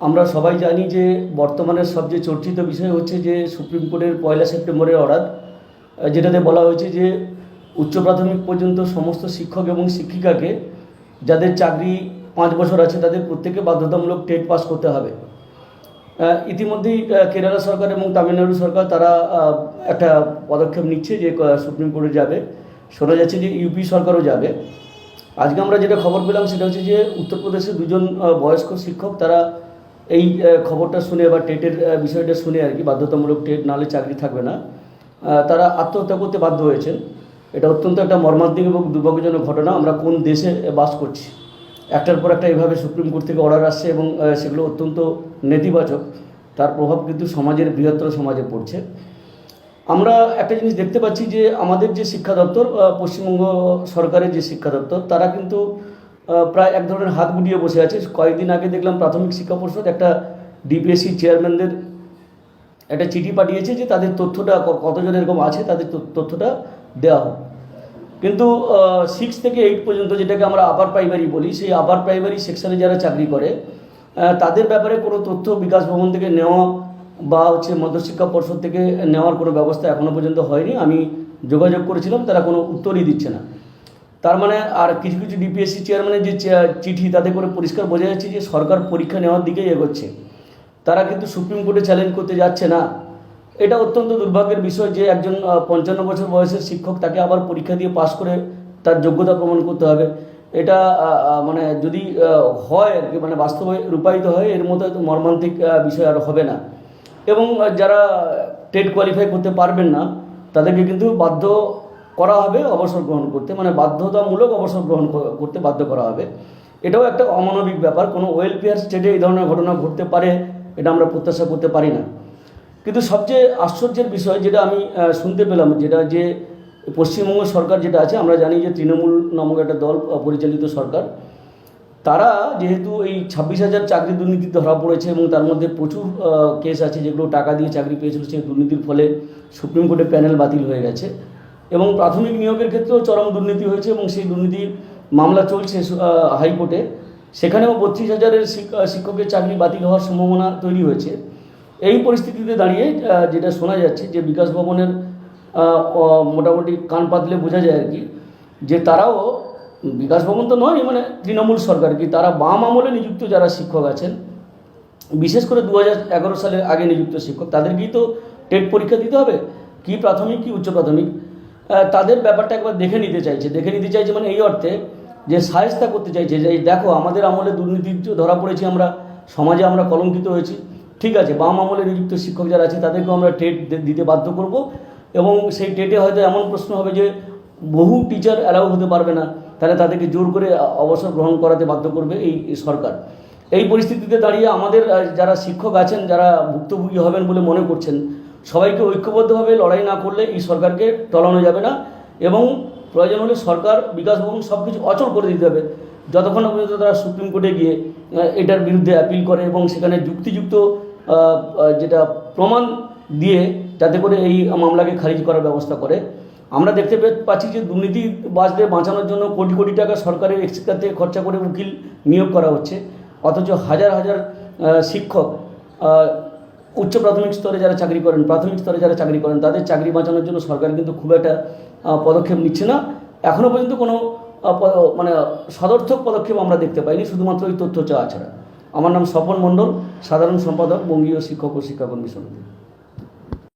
আমরা সবাই জানি যে বর্তমানের সবচেয়ে চর্চিত বিষয় হচ্ছে যে সুপ্রিম কোর্টের পয়লা সেপ্টেম্বরের অর্ডার যেটাতে বলা হয়েছে যে উচ্চ প্রাথমিক পর্যন্ত সমস্ত শিক্ষক এবং শিক্ষিকাকে যাদের চাকরি পাঁচ বছর আছে তাদের প্রত্যেকে বাধ্যতামূলক টেট পাস করতে হবে। ইতিমধ্যেই কেরালা সরকার এবং তামিলনাড়ু সরকার তারা একটা পদক্ষেপ নিচ্ছে যে সুপ্রিম কোর্টে যাবে। শোনা যাচ্ছে যে ইউপি সরকারও যাবে। আজকে আমরা যেটা খবর পেলাম সেটা হচ্ছে যে উত্তরপ্রদেশের দুজন বয়স্ক শিক্ষক তারা এই খবরটা শুনে বা টেটের বিষয়টা শুনে আর কি বাধ্যতামূলক টেট নাহলে চাকরি থাকবে না। তারা আত্মহত্যা করতে বাধ্য হয়েছেন। এটা অত্যন্ত একটা মর্মান্তিক এবং দুর্ভাগ্যজনক ঘটনা। আমরা কোন দেশে বাস করছি? একটার পর একটা এভাবে সুপ্রিম কোর্ট থেকে অর্ডার আসছে এবং সেগুলো অত্যন্ত নেতিবাচক। তার প্রভাব কিন্তু সমাজের বৃহত্তর সমাজে পড়ছে। আমরা একটা জিনিস দেখতে পাচ্ছি যে আমাদের যে শিক্ষা দপ্তর পশ্চিমবঙ্গ সরকারের যে শিক্ষা দপ্তর, তারা কিন্তু প্রায় এক ধরনের হাত গুটিয়ে বসে আছে। কয়েকদিন আগে দেখলাম প্রাথমিক শিক্ষা পর্ষদ একটা ডিপিএসসি চেয়ারম্যানদের একটা চিঠি পাঠিয়েছে যে তাদের তথ্যটা কতজন এরকম আছে, তাদের তথ্যটা দেওয়া হোক। কিন্তু সিক্স থেকে এইট পর্যন্ত যেটাকে আমরা আপার প্রাইমারি বলি, সেই আপার প্রাইমারি সেকশনে যারা চাকরি করে তাদের ব্যাপারে কোনো তথ্য বিকাশ ভবন থেকে নেওয়া বা হচ্ছে মধ্যশিক্ষা পর্ষদ থেকে নেওয়ার কোনো ব্যবস্থা এখনও পর্যন্ত হয়নি। আমি যোগাযোগ করেছিলাম, তারা কোনো উত্তরই দিচ্ছে না। তার মানে আর কিছু কিছু ডিপিএসসি চেয়ারম্যানের যে চিঠি, তাতে করে পরিষ্কার বোঝা যাচ্ছে যে সরকার পরীক্ষা নেওয়ার দিকেই এগোচ্ছে। তারা কিন্তু সুপ্রিম কোর্টে চ্যালেঞ্জ করতে যাচ্ছে না। এটা অত্যন্ত দুর্ভাগ্যের বিষয় যে একজন পঞ্চান্ন বছর বয়সের শিক্ষক তাকে আবার পরীক্ষা দিয়ে পাশ করে তার যোগ্যতা প্রমাণ করতে হবে। এটা মানে যদি হয় আর কি মানে বাস্তবে রূপায়িত হয়, এর মতো মর্মান্তিক বিষয় আর হবে না। এবং যারা টেট কোয়ালিফাই করতে পারবেন না, তাদেরকে কিন্তু বাধ্য করা হবে, অবসর গ্রহণ করতে। মানে বাধ্যতামূলক অবসর গ্রহণ করতে বাধ্য করা হবে। এটাও একটা অমানবিক ব্যাপার। কোনো ওয়েলফেয়ার স্টেটে এই ধরনের ঘটনা ঘটতে পারে, এটা আমরা প্রত্যাশা করতে পারি না। কিন্তু সবচেয়ে আশ্চর্যের বিষয় যেটা আমি শুনতে পেলাম, যেটা যে পশ্চিমবঙ্গ সরকার যেটা আছে, আমরা জানি যে তৃণমূল নামক একটা দল পরিচালিত সরকার। তারা যেহেতু এই ছাব্বিশ হাজার চাকরি দুর্নীতি ধরা পড়েছে এবং তার মধ্যে প্রচুর কেস আছে যেগুলো টাকা দিয়ে চাকরি পেয়েছিল, সেই দুর্নীতির ফলে সুপ্রিম কোর্টে প্যানেল বাতিল হয়ে গেছে। এবং প্রাথমিক নিয়োগের ক্ষেত্রেও চরম দুর্নীতি হয়েছে এবং সেই দুর্নীতির মামলা চলছে হাইকোর্টে। সেখানেও বত্রিশ হাজারের শিক- শিক্ষকের চাকরি বাতিল হওয়ার সম্ভাবনা তৈরি হয়েছে। এই পরিস্থিতিতে দাঁড়িয়ে যেটা শোনা যাচ্ছে যে বিকাশ ভবনের মোটামুটি কান পাতলে বোঝা যায় আর কি, যে তারাও, বিকাশ ভবন তো নয় মানে তৃণমূল সরকার কি, তারা বাম আমলে নিযুক্ত যারা শিক্ষক আছেন, বিশেষ করে দু সালের আগে নিযুক্ত শিক্ষক, তাদেরকেই তো টেট পরীক্ষা দিতে হবে। কি প্রাথমিক, কি উচ্চ প্রাথমিক? তাদের ব্যাপারটা একবার দেখে নিতে চাইছে। দেখে নিতে চাইছে মানে এই অর্থে যে সাহেস্তা করতে চাইছে যে দেখো, আমাদের আমলে দুর্নীতি ধরা পড়েছি আমরা, সমাজে আমরা কলঙ্কিত হয়েছি। ঠিক আছে, বাম আমলে নিযুক্ত শিক্ষক যারা আছে, তাদেরকেও আমরা টেট দিতে বাধ্য করব। এবং সেই টেটে হয়তো এমন প্রশ্ন হবে যে, বহু টিচার অ্যালাউ হতে পারবে না। তাহলে তাদেরকে জোর করে অবসর গ্রহণ করাতে বাধ্য করবে এই সরকার। এই পরিস্থিতিতে দাঁড়িয়ে আমাদের যারা শিক্ষক আছেন, যারা ভুক্তভোগী হবেন বলে মনে করছেন সবাইকে ঐক্যবদ্ধভাবে লড়াই না করলে এই সরকারকে টলানো যাবে না এবং প্রয়োজন হলে সরকার, বিকাশ ভবন সব কিছু অচল করে দিতে হবে। যতক্ষণ পর্যন্ত তারা সুপ্রিম কোর্টে গিয়ে এটার বিরুদ্ধে অ্যাপিল করে এবং সেখানে যুক্তিযুক্ত যেটা প্রমাণ দিয়ে যাতে করে এই মামলাকে খারিজ করার ব্যবস্থা করে। আমরা দেখতে পাচ্ছি যে দুর্নীতি বাজদের বাঁচানোর জন্য কোটি কোটি টাকা সরকারের এক্সট্রা থেকে খরচা করে উকিল নিয়োগ করা হচ্ছে। অথচ হাজার হাজার শিক্ষক উচ্চ প্রাথমিক স্তরে যারা চাকরি করেন, প্রাথমিক স্তরে যারা চাকরি করেন, তাদের চাকরি বাঁচানোর জন্য সরকার কিন্তু খুব একটা পদক্ষেপ নিচ্ছে না। এখনও পর্যন্ত কোনো মানে সদর্থক পদক্ষেপ আমরা দেখতে পাইনি, শুধুমাত্র এই তথ্য চাওয়া ছাড়া। আমার নাম স্বপন মণ্ডল, সাধারণ সম্পাদক, বঙ্গীয় শিক্ষক ও শিক্ষাকর্মী সমিতি।